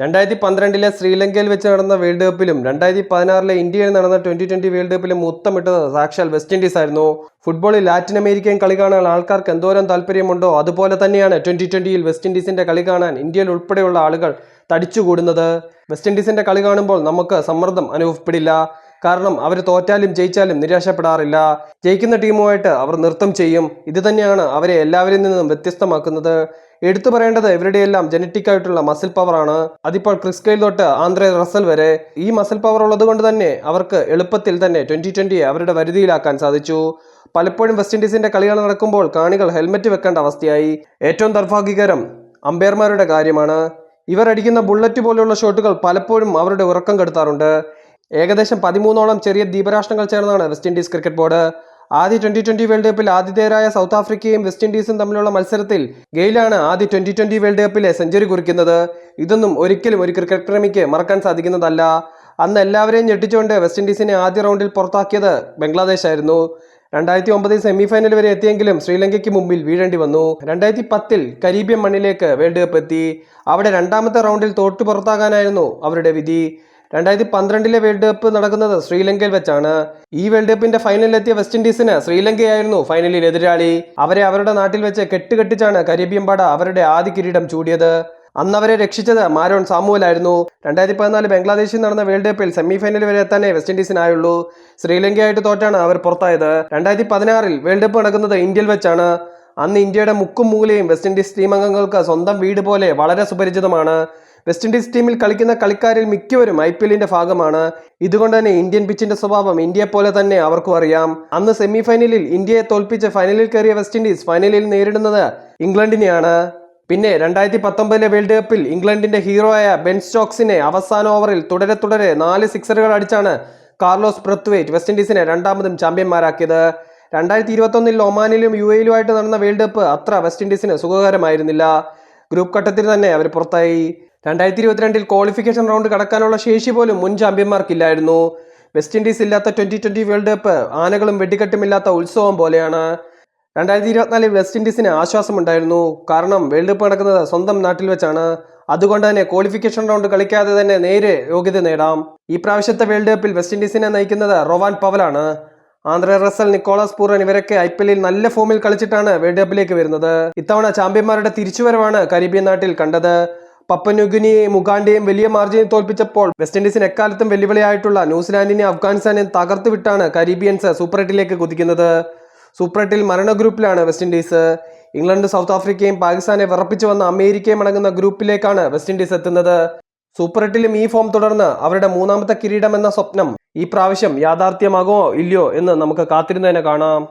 രണ്ടായിരത്തി പന്ത്രണ്ടിലെ ശ്രീലങ്കയിൽ വെച്ച് നടന്ന വേൾഡ് കപ്പിലും രണ്ടായിരത്തി പതിനാറിലെ ഇന്ത്യയിൽ നടന്ന ട്വന്റി ട്വന്റി വേൾഡ് കപ്പിലും മുത്തമിട്ടത് സാക്ഷാൽ വെസ്റ്റ് ഇൻഡീസ് ആയിരുന്നു. ഫുട്ബോളിൽ ലാറ്റിൻ അമേരിക്കൻ കളി കാണാൻ ആൾക്കാർക്ക് എന്തോരം താല്പര്യമുണ്ടോ അതുപോലെ തന്നെയാണ് ട്വന്റി ട്വന്റിയിൽ വെസ്റ്റ് ഇൻഡീസിന്റെ കളി കാണാൻ ഇന്ത്യയിൽ ഉൾപ്പെടെയുള്ള ആളുകൾ തടിച്ചുകൂടുന്നത്. വെസ്റ്റ് ഇൻഡീസിന്റെ കളി കാണുമ്പോൾ നമുക്ക് സമ്മർദ്ദം അനുഭവപ്പെടില്ല. കാരണം അവർ തോറ്റാലും ജയിച്ചാലും നിരാശപ്പെടാറില്ല. ജയിക്കുന്ന ടീമുമായിട്ട് അവർ നൃത്തം ചെയ്യും. ഇത് തന്നെയാണ് അവരെ എല്ലാവരിൽ നിന്നും വ്യത്യസ്തമാക്കുന്നത്. എടുത്തു പറയേണ്ടത് ഇവരുടെയെല്ലാം ജനറ്റിക് ആയിട്ടുള്ള മസിൽ പവറാണ് അതിപ്പോൾ ക്രിസ് കെയിൽ തൊട്ട് ആന്ധ്ര റസൽ വരെ. ഈ മസിൽ പവർ ഉള്ളത് കൊണ്ട് തന്നെ അവർക്ക് എളുപ്പത്തിൽ തന്നെ ട്വന്റി ട്വന്റിയെ അവരുടെ വരുതിയിലാക്കാൻ സാധിച്ചു. പലപ്പോഴും വെസ്റ്റ് ഇൻഡീസിന്റെ കളികൾ നടക്കുമ്പോൾ കാണികൾ ഹെൽമെറ്റ് വെക്കേണ്ട അവസ്ഥയായി. ഏറ്റവും ദൗർഭാഗ്യകരം അമ്പയർമാരുടെ കാര്യമാണ്. ഇവർ അടിക്കുന്ന ബുള്ളറ്റ് പോലെയുള്ള ഷോട്ടുകൾ പലപ്പോഴും അവരുടെ ഉറക്കം കെടുത്താറുണ്ട്. ഏകദേശം പതിമൂന്നോളം ചെറിയ ദ്വീപരാഷ്ട്രങ്ങൾ ചേർന്നാണ് വെസ്റ്റ് ഇൻഡീസ് ക്രിക്കറ്റ് ബോർഡ്. ആദ്യ ട്വന്റി ട്വന്റി വേൾഡ് കപ്പിൽ ആതിഥേയരായ സൗത്ത് ആഫ്രിക്കയും വെസ്റ്റ് ഇൻഡീസും തമ്മിലുള്ള മത്സരത്തിൽ ഗെയിലാണ് ആദ്യ ട്വന്റി ട്വന്റി വേൾഡ് കപ്പിലെ സെഞ്ചുറി കുറിക്കുന്നത്. ഇതൊന്നും ഒരിക്കലും ഒരു ക്രിക്കറ്റ് പ്രേമിക്ക് മറക്കാൻ സാധിക്കുന്നതല്ല. അന്ന് എല്ലാവരെയും ഞെട്ടിച്ചുകൊണ്ട് വെസ്റ്റ് ഇൻഡീസിനെ ആദ്യ റൗണ്ടിൽ പുറത്താക്കിയത് ബംഗ്ലാദേശ് ആയിരുന്നു. രണ്ടായിരത്തി ഒമ്പതിൽ സെമി ഫൈനൽ വരെ എത്തിയെങ്കിലും ശ്രീലങ്കയ്ക്ക് മുമ്പിൽ വീഴേണ്ടി വന്നു. രണ്ടായിരത്തി പത്തിൽ കരീബിയൻ മണ്ണിലേക്ക് വേൾഡ് കപ്പ് എത്തി. അവിടെ രണ്ടാമത്തെ റൗണ്ടിൽ തോറ്റു പുറത്താകാനായിരുന്നു അവരുടെ വിധി. രണ്ടായിരത്തി പന്ത്രണ്ടിലെ വേൾഡ് കപ്പ് നടക്കുന്നത് ശ്രീലങ്കയിൽ വെച്ചാണ്. ഈ വേൾഡ് കപ്പിന്റെ ഫൈനലിലെത്തിയ വെസ്റ്റ് ഇൻഡീസിന് ശ്രീലങ്കയായിരുന്നു ഫൈനലിൽ എതിരാളി. അവരെ അവരുടെ നാട്ടിൽ വെച്ച് കെട്ടുകെട്ടിച്ചാണ് കരീബിയൻ പട അവരുടെ ആദ്യ കിരീടം ചൂടിയത്. അന്നവരെ രക്ഷിച്ചത് മാരോൺ സാമുവലായിരുന്നു രണ്ടായിരത്തി പതിനാല് ബംഗ്ലാദേശിൽ നടന്ന വേൾഡ് കപ്പിൽ സെമി ഫൈനൽ വരെ എത്താനേ വെസ്റ്റ് ഇൻഡീസിനായുള്ളൂ ശ്രീലങ്കയായിട്ട് തോറ്റാണ് അവർ പുറത്തായത്. രണ്ടായിരത്തി പതിനാറിൽ വേൾഡ് കപ്പ് നടക്കുന്നത് ഇന്ത്യയിൽ വെച്ചാണ്. അന്ന് ഇന്ത്യയുടെ മുക്കും മൂലയും വെസ്റ്റ് ഇൻഡീസ് ടീം അംഗങ്ങൾക്ക് സ്വന്തം വീട് പോലെ വളരെ സുപരിചിതമാണ്. വെസ്റ്റ് ഇൻഡീസ് ടീമിൽ കളിക്കുന്ന കളിക്കാരിൽ മിക്കവരും ഐ പി എല്ലിന്റെ ഭാഗമാണ്. ഇതുകൊണ്ട് തന്നെ ഇന്ത്യൻ പിച്ചിന്റെ സ്വഭാവം ഇന്ത്യയെ പോലെ തന്നെ അവർക്കും അറിയാം. അന്ന് സെമി ഫൈനലിൽ ഇന്ത്യയെ തോൽപ്പിച്ച് ഫൈനലിൽ കയറിയ വെസ്റ്റ് ഇൻഡീസ് ഫൈനലിൽ നേരിടുന്നത് ഇംഗ്ലണ്ടിനെയാണ്. പിന്നെ രണ്ടായിരത്തി പത്തൊമ്പതിലെ വേൾഡ് കപ്പിൽ ഇംഗ്ലണ്ടിന്റെ ഹീറോ ആയ ബെൻ സ്റ്റോക്സിനെ അവസാന ഓവറിൽ തുടരെ തുടരെ നാല് സിക്സറുകൾ അടിച്ചാണ് കാർലോസ് പ്രത്വേറ്റ് വെസ്റ്റ് ഇൻഡീസിനെ രണ്ടാമതും ചാമ്പ്യന്മാരാക്കിയത്. രണ്ടായിരത്തി ഇരുപത്തൊന്നിൽ ഒമാനിലും യു എയിലുമായിട്ട് നടന്ന വേൾഡ് കപ്പ് അത്ര വെസ്റ്റ് ഇൻഡീസിന് സുഖകരമായിരുന്നില്ല. ഗ്രൂപ്പ് ഘട്ടത്തിൽ തന്നെ അവർ പുറത്തായി. രണ്ടായിരത്തി ഇരുപത്തിരണ്ടിൽ ക്വാളിഫിക്കേഷൻ റൗണ്ട് കടക്കാനുള്ള ശേഷി പോലും മുൻ ചാമ്പ്യന്മാർക്കില്ലായിരുന്നു. വെസ്റ്റ് ഇൻഡീസ് ഇല്ലാത്ത ട്വന്റി ട്വന്റി വേൾഡ് കപ്പ് ആനകളും വെടിക്കെട്ടുമില്ലാത്ത ഉത്സവം പോലെയാണ്. രണ്ടായിരത്തി ഇരുപത്തിനാലിൽ വെസ്റ്റ് ഇൻഡീസിന് ആശ്വാസമുണ്ടായിരുന്നു. കാരണം വേൾഡ് കപ്പ് നടക്കുന്നത് സ്വന്തം നാട്ടിൽ വെച്ചാണ്. അതുകൊണ്ട് തന്നെ ക്വാളിഫിക്കേഷൻ റൗണ്ട് കളിക്കാതെ തന്നെ നേരെ യോഗ്യത നേടാം. ഈ പ്രാവശ്യത്തെ വേൾഡ് കപ്പിൽ വെസ്റ്റ് ഇൻഡീസിനെ നയിക്കുന്നത് റൊവാൻ പവലാണ്. ആന്ധ്ര റസൽ നിക്കോളാസ് പൂറൻ ഇവരൊക്കെ ഐ പി എല്ലിൽ നല്ല ഫോമിൽ കളിച്ചിട്ടാണ് വേൾഡ് കപ്പിലേക്ക് വരുന്നത്. ഇത്തവണ ചാമ്പ്യന്മാരുടെ തിരിച്ചുവരവാണ് കരീബിയൻ നാട്ടിൽ കണ്ടത്. പപ്പനുഗിനിയെയും മുഗാണ്ടിയെയും വലിയ മാർജിനിൽ തോൽപ്പിച്ചപ്പോൾ വെസ്റ്റ് ഇൻഡീസിന് എക്കാലത്തും വെല്ലുവിളിയായിട്ടുള്ള ന്യൂസിലാൻഡിനെ അഫ്ഗാനിസ്ഥാനെ തകർത്തുവിട്ടാണ് കരീബിയൻസ് സൂപ്പർ എട്ടിലേക്ക് കുതിക്കുന്നത്. സൂപ്പർ എട്ടിൽ മരണ ഗ്രൂപ്പിലാണ് വെസ്റ്റ് ഇൻഡീസ്. ഇംഗ്ലണ്ട് സൗത്ത് ആഫ്രിക്കയും പാകിസ്ഥാനെ വിറപ്പിച്ചു വന്ന അമേരിക്കയും അടങ്ങുന്ന ഗ്രൂപ്പിലേക്കാണ് വെസ്റ്റ് ഇൻഡീസ് എത്തുന്നത്. സൂപ്പർ എട്ടിലും ഈ ഫോം തുടർന്ന് അവരുടെ മൂന്നാമത്തെ കിരീടം എന്ന സ്വപ്നം ഈ പ്രാവശ്യം യാഥാർത്ഥ്യമാകുമോ ഇല്ലയോ എന്ന് നമുക്ക് കാത്തിരുന്നതിനെ കാണാം.